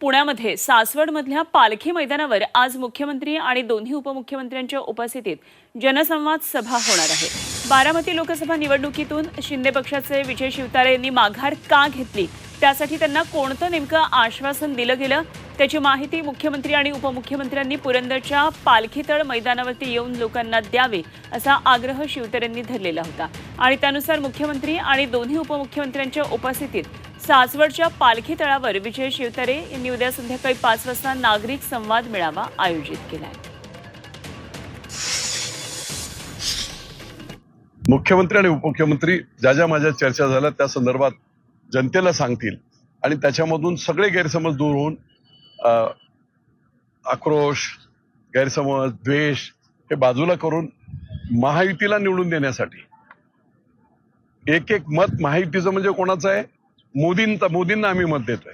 पुण्यामध्ये सासवडमधल्या पालखी मैदानावर आज मुख्यमंत्री आणि दोन्ही उपमुख्यमंत्र्यांच्या उपस्थितीत जनसंवाद सभा होणार आहे. बारामती लोकसभा निवडणुकीतून शिंदे पक्षाचे विजय शिवतारे यांनी माघार का घेतली? त्यासाठी त्यांना कोणतं नेमकं आश्वासन दिलं गेलं? त्याची माहिती मुख्यमंत्री आणि उपमुख्यमंत्र्यांनी पुरंदरच्या पालखीतळ मैदानावरती येऊन लोकांना द्यावे असा आग्रह शिवतारेंनी धरलेला होता. आणि त्यानुसार मुख्यमंत्री आणि दोन्ही उपमुख्यमंत्र्यांच्या उपस्थितीत सासवडच्या पालखी तळावर विजय शिवतरे यांनी उद्या संध्याकाळी पाच वाजता नागरिक संवाद मेळावा आयोजित केला आहे मुख्यमंत्री आणि उपमुख्यमंत्री ज्या ज्या माझ्या चर्चा झाल्या त्या संदर्भात जनतेला सांगतील. आणि त्याच्यामधून सगळे गैरसमज दूर होऊन आक्रोश गैरसमज द्वेष हे बाजूला करून महायुतीला निवडून देण्यासाठी एक एक मत महायुतीचं म्हणजे कोणाचं आहे? मोदींचा मोदींना आम्ही मत देतोय.